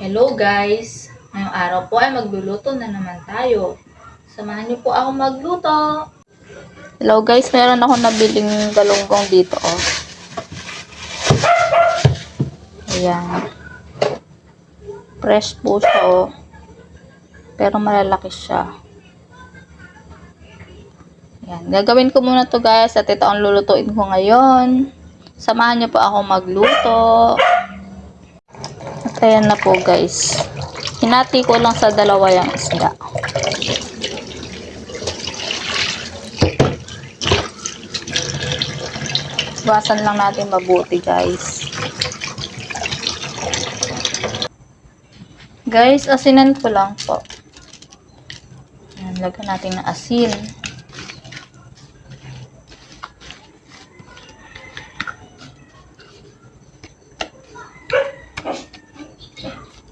Hello guys! Ngayong araw po ay magluluto na naman tayo. Samahan niyo po ako magluto. Hello guys, meron ako nabiling galunggong dito oh. Ayan. Fresh po siya oh. Pero malalaki siya. Ayan. Gagawin ko muna to guys at ito ang lulutuin ko ngayon. Samahan niyo po ako magluto. Ayan na po guys. Hinati ko lang sa dalawa yung isda. Iwasan lang natin mabuti guys. Guys, asinan ko lang po. Ayan, lagyan natin ng asin.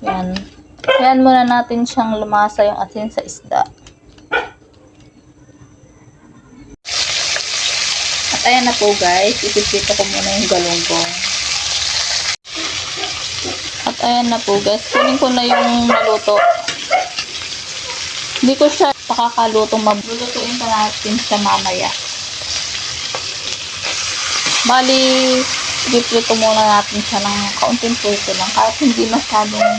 Yan. Yan muna natin siyang lumasa yung asin sa isda. At ayan na po guys, ipipito ko muna yung galunggong. At ayan na po guys, kunin ko na yung naluto. Hindi ko siya pakakalutong maglulutuin pa natin siya mamaya. Bali, i-prito muna natin siya ng kaunting prito lang. Kahit hindi masyadong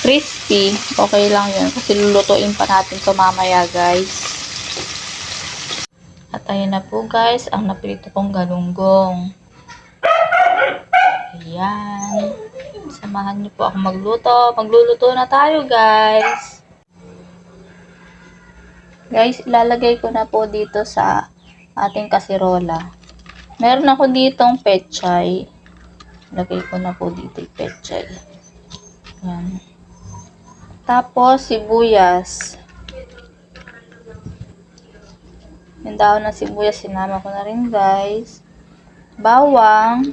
crispy, okay lang yun. Kasi lulutuin pa natin to mamaya, guys. At ayun na po, guys, ang napilito kong galunggong. Ayan. Samahan niyo po ako magluto. Magluluto na tayo, guys. Guys, ilalagay ko na po dito sa ating kasirola. Meron ako ditong pechay. Lagay ko na po dito yung pechay. Yan. Tapos, sibuyas. Yung daon ng sibuyas, sinama ko na rin, guys. Bawang.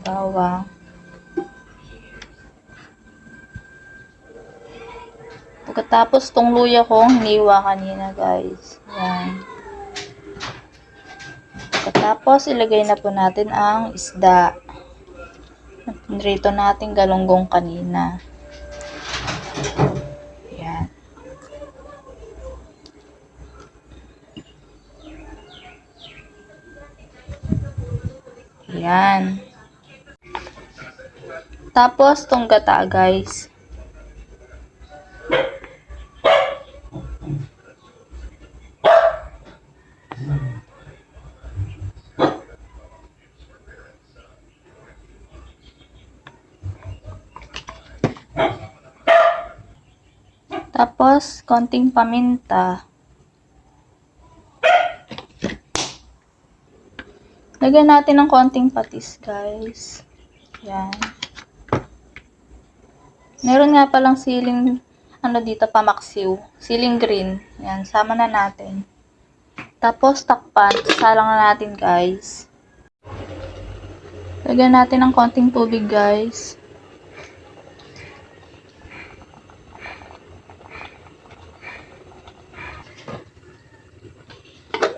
Bawang. Pagkatapos tong luya kong hiniwa kanina guys. Yan. Pagkatapos ilagay na po natin ang isda. Rito natin galunggong kanina. Yan. Yan. Tapos tong gata guys. Tapos, konting paminta. Lagyan natin ng konting patis, guys. Yan. Meron nga palang siling, ano dito, pamaksiw. Siling green. Yan, sama na natin. Tapos, takpan. Salang na natin, guys. Lagyan natin ng konting tubig, guys.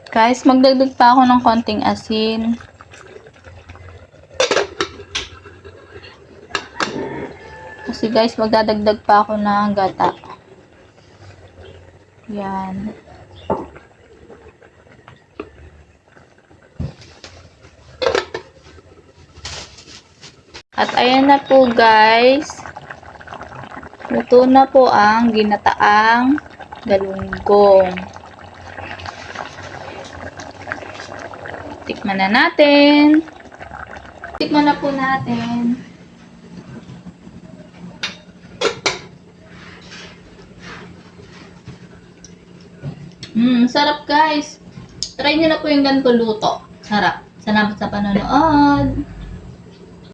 Guys, magdagdag pa ako ng konting asin. Kasi guys, magdadagdag pa ako ng gata. Yan. At ayan na po guys. Luto na po ang ginataang galunggong. Tikman na natin. Tikman na po natin. Hmm, sarap guys. Try nyo na po yung ganito luto. Sarap. Salamat sa panonood.